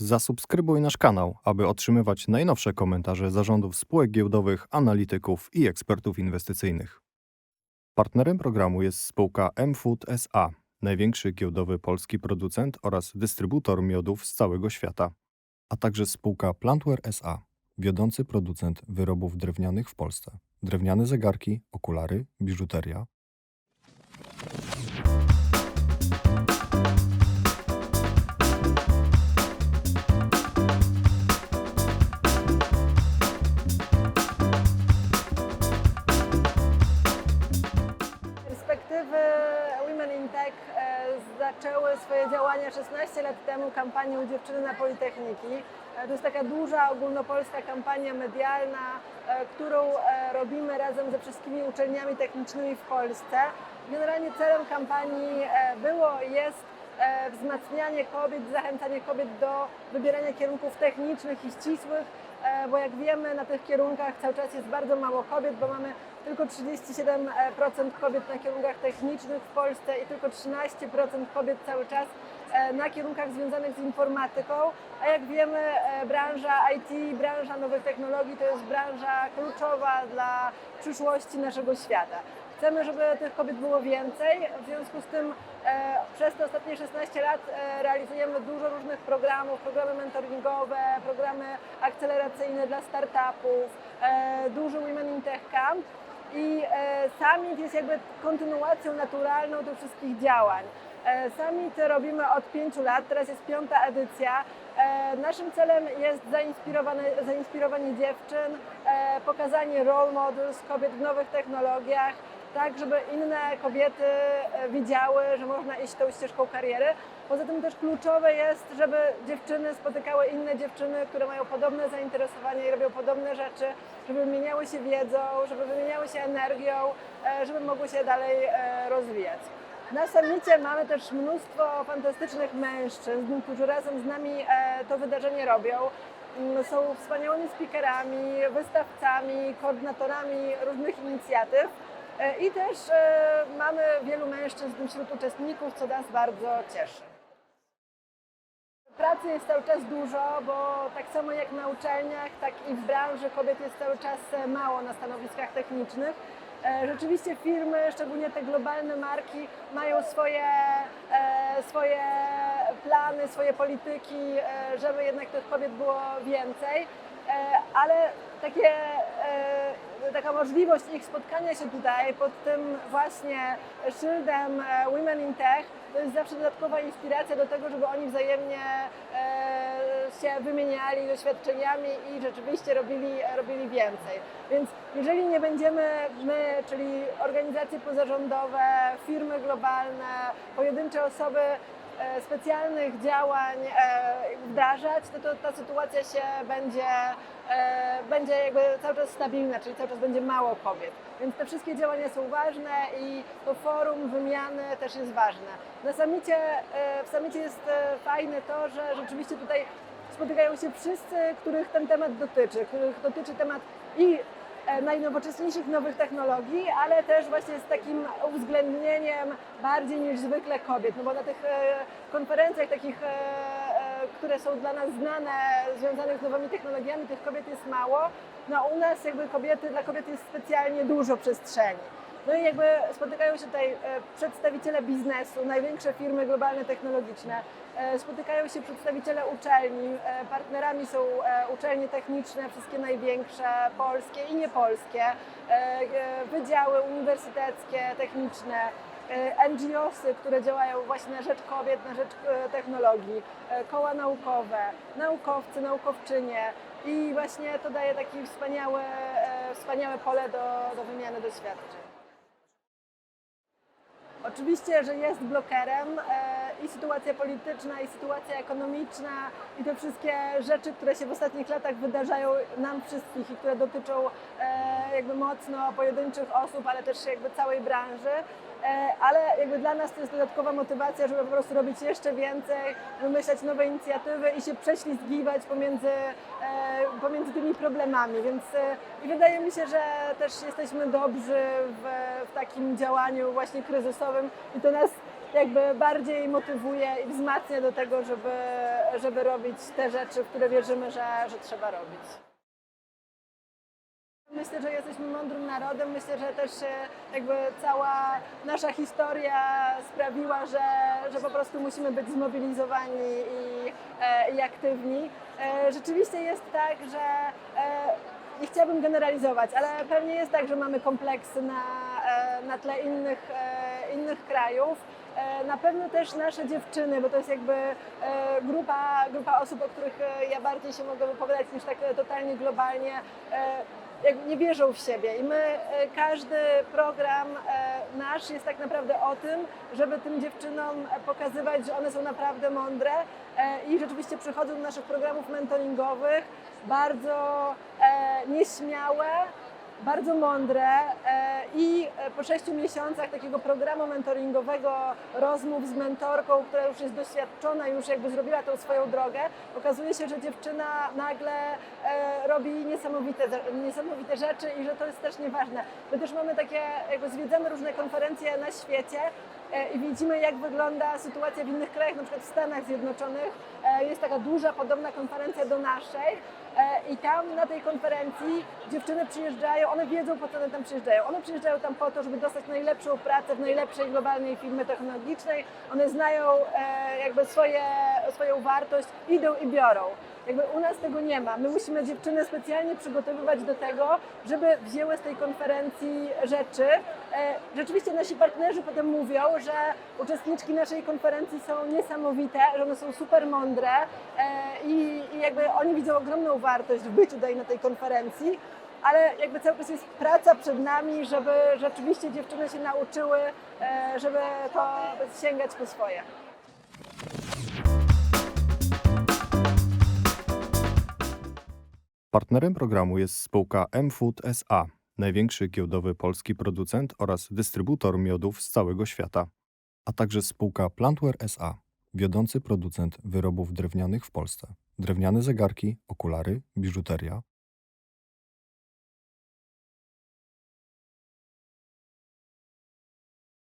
Zasubskrybuj nasz kanał, aby otrzymywać najnowsze komentarze zarządów spółek giełdowych, analityków i ekspertów inwestycyjnych. Partnerem programu jest spółka mFood SA, największy giełdowy polski producent oraz dystrybutor miodów z całego świata, a także spółka Plantware SA, wiodący producent wyrobów drewnianych w Polsce. Drewniane zegarki, okulary, biżuteria, zaczęły swoje działania 16 lat temu kampanią Dziewczyny na Politechniki. E, To jest taka duża ogólnopolska kampania medialna, e, którą e, robimy razem ze wszystkimi uczelniami technicznymi w Polsce. Generalnie celem kampanii było, jest wzmacnianie kobiet, zachęcanie kobiet do wybierania kierunków technicznych i ścisłych, bo jak wiemy na tych kierunkach cały czas jest bardzo mało kobiet, bo mamy tylko 37% kobiet na kierunkach technicznych w Polsce i tylko 13% kobiet cały czas e, na kierunkach związanych z informatyką, a jak wiemy e, branża IT, branża nowych technologii to jest branża kluczowa dla przyszłości naszego świata. Chcemy, żeby tych kobiet było więcej, w związku z tym e, przez te ostatnie 16 lat e, realizujemy dużo różnych programów, programy mentoringowe, programy akceleracyjne dla startupów, e, duży Women in Tech Camp i e, Summit jest jakby kontynuacją naturalną tych wszystkich działań. E, Summit robimy od pięciu lat, teraz jest piąta edycja. E, Naszym celem jest zainspirowanie, zainspirowanie dziewczyn, e, pokazanie role models kobiet w nowych technologiach, tak żeby inne kobiety e, widziały, że można iść tą ścieżką kariery. Poza tym też kluczowe jest, żeby dziewczyny spotykały inne dziewczyny, które mają podobne zainteresowania i robią podobne rzeczy, żeby wymieniały się wiedzą, żeby wymieniały się energią, e, żeby mogły się dalej e, rozwijać. Na samicie mamy też mnóstwo fantastycznych mężczyzn, którzy razem z nami to wydarzenie robią. Mm, Są wspaniałymi speakerami, wystawcami, koordynatorami różnych inicjatyw. E, I też e, mamy wielu mężczyzn wśród uczestników, co nas bardzo cieszy. Pracy jest cały czas dużo, bo tak samo jak na uczelniach, tak i w branży kobiet jest cały czas e, mało na stanowiskach technicznych. Rzeczywiście firmy, szczególnie te globalne marki, mają swoje, swoje plany, swoje polityki, żeby jednak tych kobiet było więcej, ale takie, e, taka możliwość ich spotkania się tutaj pod tym właśnie szyldem e, Women in Tech to jest zawsze dodatkowa inspiracja do tego, żeby oni wzajemnie e, się wymieniali doświadczeniami i rzeczywiście robili, robili więcej. Więc jeżeli nie będziemy my, czyli organizacje pozarządowe, firmy globalne, pojedyncze osoby e, specjalnych działań e, wdrażać, to, to ta sytuacja się będzie, e, będzie jakby cały czas stabilna, czyli cały czas będzie mało kobiet. Więc te wszystkie działania są ważne i to forum wymiany też jest ważne. Na samicie, e, w samicie jest e, fajne to, że rzeczywiście tutaj spotykają się wszyscy, których ten temat dotyczy, których dotyczy temat i e, najnowocześniejszych nowych technologii, ale też właśnie z takim uwzględnieniem bardziej niż zwykle kobiet, no bo na tych konferencjach takich, które są dla nas znane, związanych z nowymi technologiami, tych kobiet jest mało, no u nas jakby kobiety, dla kobiet jest specjalnie dużo przestrzeni. No i jakby spotykają się tutaj e, przedstawiciele biznesu, największe firmy globalne technologiczne, e, spotykają się przedstawiciele uczelni, e, partnerami są uczelnie techniczne, wszystkie największe, polskie i niepolskie, wydziały uniwersyteckie, techniczne, NGOsy, które działają właśnie na rzecz kobiet, na rzecz e, technologii, e, koła naukowe, naukowcy, naukowczynie i właśnie to daje takie wspaniałe, e, wspaniałe pole do, do wymiany doświadczeń. Oczywiście, że jest blokerem e, i sytuacja polityczna, i sytuacja ekonomiczna, i te wszystkie rzeczy, które się w ostatnich latach wydarzają nam wszystkich i które dotyczą e, jakby mocno pojedynczych osób, ale też jakby całej branży. E, ale jakby dla nas to jest dodatkowa motywacja, żeby po prostu robić jeszcze więcej, wymyślać nowe inicjatywy i się prześlizgiwać pomiędzy, e, pomiędzy tymi problemami. Więc e, i wydaje mi się, że też jesteśmy dobrzy w, w takim działaniu właśnie kryzysowym i to nas jakby bardziej motywuje i wzmacnia do tego, żeby, żeby robić te rzeczy, w które wierzymy, że, że trzeba robić. Myślę, że jesteśmy mądrym narodem. Myślę, że też jakby cała nasza historia sprawiła, że, że po prostu musimy być zmobilizowani i, e, i aktywni. E, Rzeczywiście jest tak, że e, nie chciałabym generalizować, ale pewnie jest tak, że mamy kompleksy na, na tle innych, innych krajów. E, Na pewno też nasze dziewczyny, bo to jest jakby e, grupa, grupa osób, o których e, ja bardziej się mogę wypowiadać niż tak totalnie globalnie, nie wierzą w siebie. I my, każdy program nasz jest tak naprawdę o tym, żeby tym dziewczynom pokazywać, że one są naprawdę mądre i rzeczywiście przychodzą do naszych programów mentoringowych bardzo nieśmiałe, bardzo mądre e, i e, po sześciu miesiącach takiego programu mentoringowego, rozmów z mentorką, która już jest doświadczona, już jakby zrobiła tą swoją drogę, okazuje się, że dziewczyna nagle e, robi niesamowite, niesamowite rzeczy i że to jest też nieważne. My też mamy takie, jakby zwiedzamy różne konferencje na świecie i widzimy, jak wygląda sytuacja w innych krajach, na przykład w Stanach Zjednoczonych. E, Jest taka duża, podobna konferencja do naszej. E, I tam na tej konferencji dziewczyny przyjeżdżają, one wiedzą po co one tam przyjeżdżają. One przyjeżdżają tam po to, żeby dostać najlepszą pracę w najlepszej globalnej firmie technologicznej. One znają e, jakby swoje, swoją wartość, idą i biorą. Jakby u nas tego nie ma. My musimy dziewczyny specjalnie przygotowywać do tego, żeby wzięły z tej konferencji rzeczy. E, Rzeczywiście nasi partnerzy potem mówią, że uczestniczki naszej konferencji są niesamowite, że one są super mądre e, i, jakby oni widzą ogromną wartość w byciu tutaj na tej konferencji. Ale jakby cały czas jest praca przed nami, żeby rzeczywiście dziewczyny się nauczyły, e, żeby to sięgać po swoje. Partnerem programu jest spółka M-Food SA, największy giełdowy polski producent oraz dystrybutor miodów z całego świata, a także spółka Plantware SA, wiodący producent wyrobów drewnianych w Polsce. Drewniane zegarki, okulary, biżuteria,